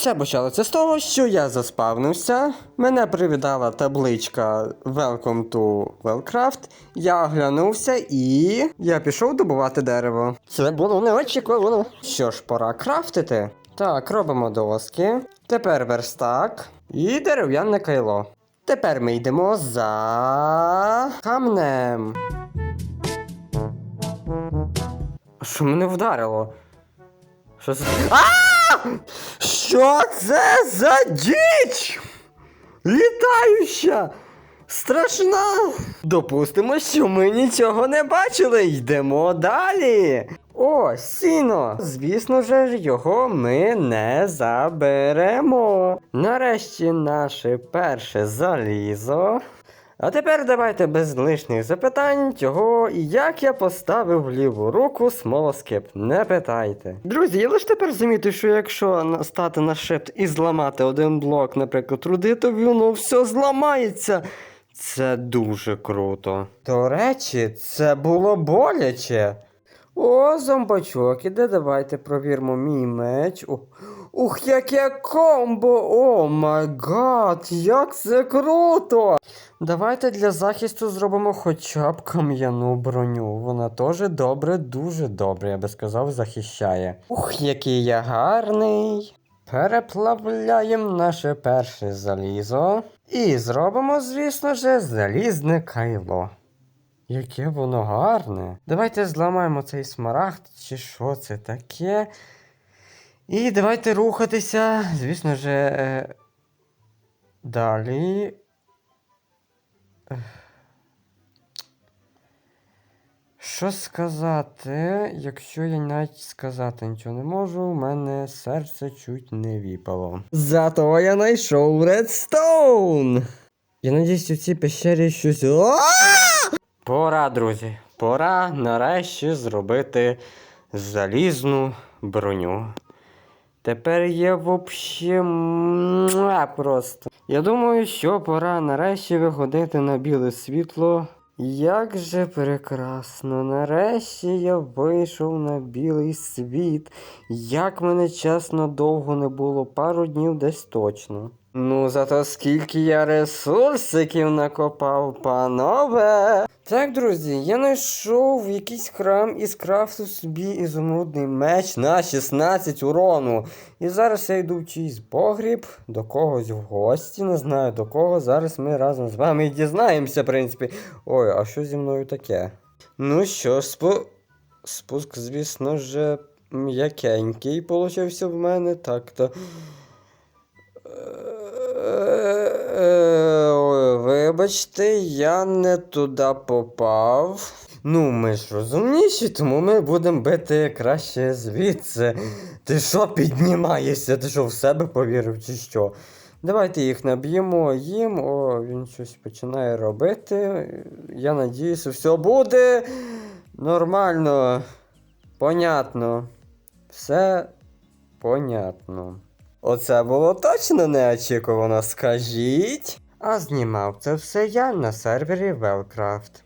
Все почалося з того, що я заспавнився. Мене привітала табличка Welcome to Wellcraft. Я оглянувся і я пішов добувати дерево. Це було неочікувано. Що ж, пора крафтити. Так, робимо доски. Тепер верстак і дерев'яне кайло. Тепер ми йдемо за камнем. Що мене вдарило? Що це? Що це за діч? Літаюча! Страшна! Допустимо, що ми нічого не бачили. Йдемо далі. О, сіно! Звісно ж, його ми не заберемо. Нарешті наше перше залізо. А тепер давайте без лишніх запитань, чого і як я поставив ліву руку смолоскип. Не питайте. Друзі, я лише тепер замітив, що якщо стати на шипт і зламати один блок, наприклад, руди, то воно все зламається. Це дуже круто. До речі, це було боляче. О, зомбачок, іде давайте провіримо мій меч. О, ух, яке комбо! О май гад, як це круто! Давайте для захисту зробимо хоча б кам'яну броню. Вона теж добре, дуже добре, я би сказав, захищає. Ух, який я гарний. Переплавляємо наше перше залізо. І зробимо, звісно ж, залізне кайло. Яке воно гарне. Давайте зламаємо цей смарагд, чи що це таке. І давайте рухатися, звісно ж, е, далі. Що сказати, якщо я навіть сказати нічого не можу, у мене серце чуть не віпало. Зато я знайшов редстоун. Я надіюсь, у цій пещері щось. Пора, друзі, пора нарешті зробити залізну броню. Тепер є вообще просто. Я думаю, що пора нарешті виходити на біле світло. Як же прекрасно, нарешті я вийшов на білий світ. Як мене чесно довго не було, пару днів десь точно. Ну, зато скільки я ресурсиків накопав, панове. Так, друзі, я знайшов якийсь храм і скрафтив собі ізумрудний меч на 16 урону. І зараз я йду в чийсь погріб, до когось в гості, не знаю до кого. Зараз ми разом з вами дізнаємося, в принципі. Ой, а що зі мною таке? Ну що спу... спуск, звісно ж, м'якенький получився в мене, так то. Вибачте, я не туди попав. Ну, ми ж розумніші, тому ми будемо бити краще звідси. Ти що піднімаєшся? Ти що в себе повірив чи що? Давайте їх наб'ємо їм. О, він щось починає робити. Я надіюся, все буде нормально. Понятно. Все понятно. Оце було точно неочікувано, скажіть. А знімав це все я на сервері Велкрафт.